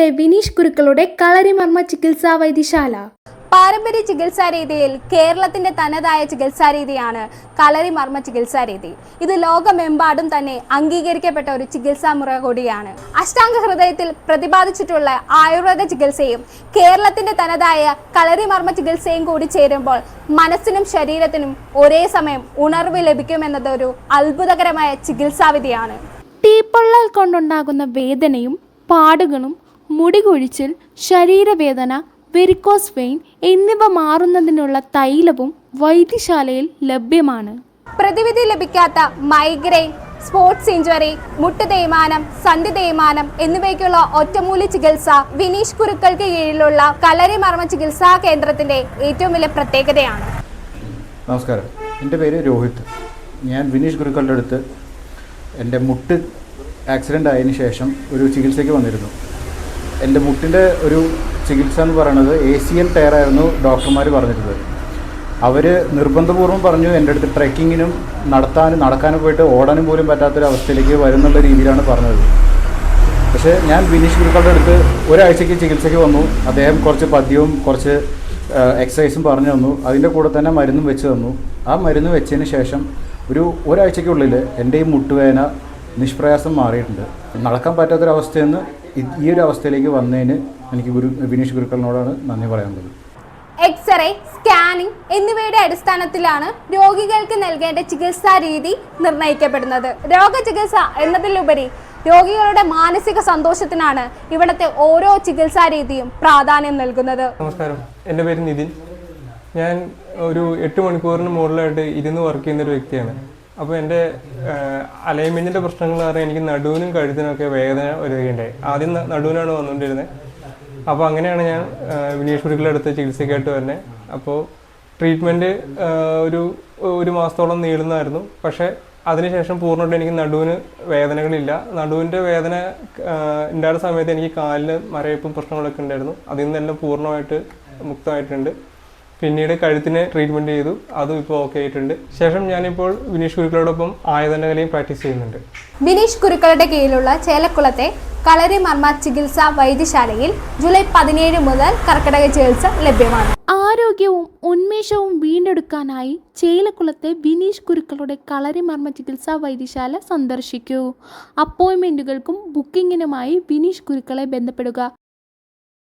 ചെലക്കുളത്തെ വിനീഷ് കുരുക്കളുടെ കളരിമർമ്മ ചികിത്സാ വൈദ്യശാല. പാരമ്പര്യ ചികിത്സാ രീതിയിൽ കേരളത്തിന്റെ തനതായ ചികിത്സാ രീതിയാണ് കളരി മർമ്മ ചികിത്സാ രീതി. ഇത് ലോകമെമ്പാടും തന്നെ അംഗീകരിക്കപ്പെട്ട ഒരു ചികിത്സാ മുറ കൂടിയാണ്. അഷ്ടാംഗ ഹൃദയത്തിൽ പ്രതിപാദിച്ചിട്ടുള്ള ആയുർവേദ ചികിത്സയും കേരളത്തിന്റെ തനതായ കളരിമർമ്മ ചികിത്സയും കൂടി ചേരുമ്പോൾ മനസ്സിനും ശരീരത്തിനും ഒരേ സമയം ഉണർവ് ലഭിക്കുമെന്നത് ഒരു അത്ഭുതകരമായ ചികിത്സാവിധിയാണ് തീപ്പൊള്ളൽ കൊണ്ടുണ്ടാകുന്ന വേദനയും പാടുകളും മുടികൊഴിച്ചിൽ ശരീരവേദന വെരിക്കോസ് വെയിൻ എന്നിവ മാറുന്നതിനുള്ള തൈലവും വൈദ്യശാലയിൽ ലഭ്യമാണ്. പ്രതിവിധി ലഭിക്കാത്ത മൈഗ്രെയിൻ സ്പോർട്സ് ഇഞ്ചുറി മുട്ട് തേയ്മാനം സന്ധി തേയ്മാനം എന്നിവയ്ക്കുള്ള ഒറ്റമൂലി ചികിത്സ വിനീഷ് കുരുക്കൾക്ക് കീഴിലുള്ള കലരി മർമ്മ ചികിത്സാ കേന്ദ്രത്തിന്റെ ഏറ്റവും വലിയ പ്രത്യേകതയാണ്. നമസ്കാരം. എന്റെ പേര് രോഹിത്. ഞാൻ വിനീഷ് ഗുരുക്കളുടെ അടുത്ത് എന്റെ മുട്ട് ആക്സിഡന്റ് ആയതിനു ശേഷം ഒരു ചികിത്സയ്ക്ക് വന്നിരുന്നു. എന്റെ മുട്ടിന്റെ ഒരു ചികിത്സ എന്ന് പറയുന്നത് എ സി എൽ ടയറായിരുന്നു ഡോക്ടർമാർ പറഞ്ഞിരുന്നത്. അവർ നിർബന്ധപൂർവം പറഞ്ഞു എന്റെ അടുത്ത് ട്രെക്കിങ്ങിനും നടത്താനും നടക്കാനും പോയിട്ട് ഓടാനും പോലും പറ്റാത്തൊരു അവസ്ഥയിലേക്ക് വരുന്നുള്ള രീതിയിലാണ് പറഞ്ഞത്. പക്ഷേ ഞാൻ ബിനീഷ് ഗുരുക്കളുടെ അടുത്ത് ഒരാഴ്ചയ്ക്ക് ചികിത്സയ്ക്ക് വന്നു. അദ്ദേഹം കുറച്ച് പദ്യവും കുറച്ച് എക്സസൈസും പറഞ്ഞു തന്നു. അതിന്റെ കൂടെ തന്നെ മരുന്നും വെച്ച് തന്നു. ആ മരുന്ന് വെച്ചതിന് ശേഷം ഒരു ഒരാഴ്ചയ്ക്കുള്ളിൽ എന്റെ ഈ മുട്ടുവേദന നിഷ്പ്രയാസം മാറിയിട്ടുണ്ട്. നടക്കാൻ ഇ- ഈ ഒരു അവസ്ഥയിലേക്ക് വന്നതിന് എനിക്ക് ഗുരു വിനീഷ് ഗുരുക്കളിനോടാണ് നന്ദി പറയാനുള്ളത്. എക്സ്റേ സ്കാനിംഗ് എന്നിവയുടെ അടിസ്ഥാനത്തിലാണ് രോഗികൾക്ക് നൽകേണ്ട ചികിത്സാ രീതി നിർണയിക്കപ്പെടുന്നത്. രോഗചികിത്സ എന്നതിലുപരി രോഗികളുടെ മാനസിക സന്തോഷത്തിനാണ് ഇവിടുത്തെ ഓരോ ചികിത്സാ രീതിയും പ്രാധാന്യം നൽകുന്നത്. നമസ്കാരം. എന്റെ പേര് നിതിൻ. ഞാൻ ഒരു എട്ട് മണിക്കൂറിന് മുകളിലായിട്ട് ഇരുന്ന് വർക്ക് ചെയ്യുന്ന ഒരു വ്യക്തിയാണ്. അപ്പോൾ എന്റെ അലൈൻമെന്റിന്റെ പ്രശ്നങ്ങൾ കാരണം എനിക്ക് നടുവിനും കഴുത്തിനൊക്കെ വേദന വരികയുണ്ടായി. ആദ്യം നടുവിനാണ് വന്നുകൊണ്ടിരുന്നത് അപ്പോൾ അങ്ങനെയാണ് ഞാൻ വിനീഷ് ഗുരുക്കളുടെ അടുത്ത് ചികിത്സയ്ക്കായിട്ട് വരുന്നത് അപ്പോൾ ട്രീറ്റ്മെന്റ് ഒരു ഒരു മാസത്തോളം നീളുന്നതായിരുന്നു. പക്ഷേ അതിനുശേഷം പൂർണമായിട്ട് എനിക്ക് നടുവിന് വേദനകളില്ല. നടുവിന്റെ വേദന ഉണ്ടായ സമയത്ത് എനിക്ക് കാലിന് മരയപ്പും പ്രശ്നങ്ങളൊക്കെ ഉണ്ടായിരുന്നു. അതിൽ നിന്നെല്ലാം പൂർണമായിട്ട് മുക്തമായിട്ടുണ്ട്. പിന്നീട് കഴുത്തിന് ട്രീറ്റ്മെന്റ് ചെയ്തു. അതും ഇപ്പോൾ ഓക്കെ ആയിട്ടുണ്ട്. ശേഷം ഞാനിപ്പോൾ വിനീഷ് ഗുരുക്കളോടൊപ്പം ആയുധനകലയും പ്രാക്ടീസ് ചെയ്യുന്നുണ്ട്. വിനീഷ് കുരുക്കളുടെ കീഴിലുള്ള ചേലക്കുളത്തെ കളരി മർമ്മ ചികിത്സാ വൈദ്യശാലയിൽ ജൂലൈ പതിനേഴ് മുതൽ കർക്കിടക ചികിത്സ ലഭ്യമാണ്. ആരോഗ്യവും ഉന്മേഷവും വീണ്ടെടുക്കാനായി ചേലക്കുളത്തെ വിനീഷ് കുരുക്കളുടെ കളരിമർമ്മ ചികിത്സാ വൈദ്യശാല സന്ദർശിക്കൂ. അപ്പോയിൻമെന്റുകൾക്കും ബുക്കിങ്ങിനുമായി വിനീഷ് കുരുക്കളെ ബന്ധപ്പെടുക.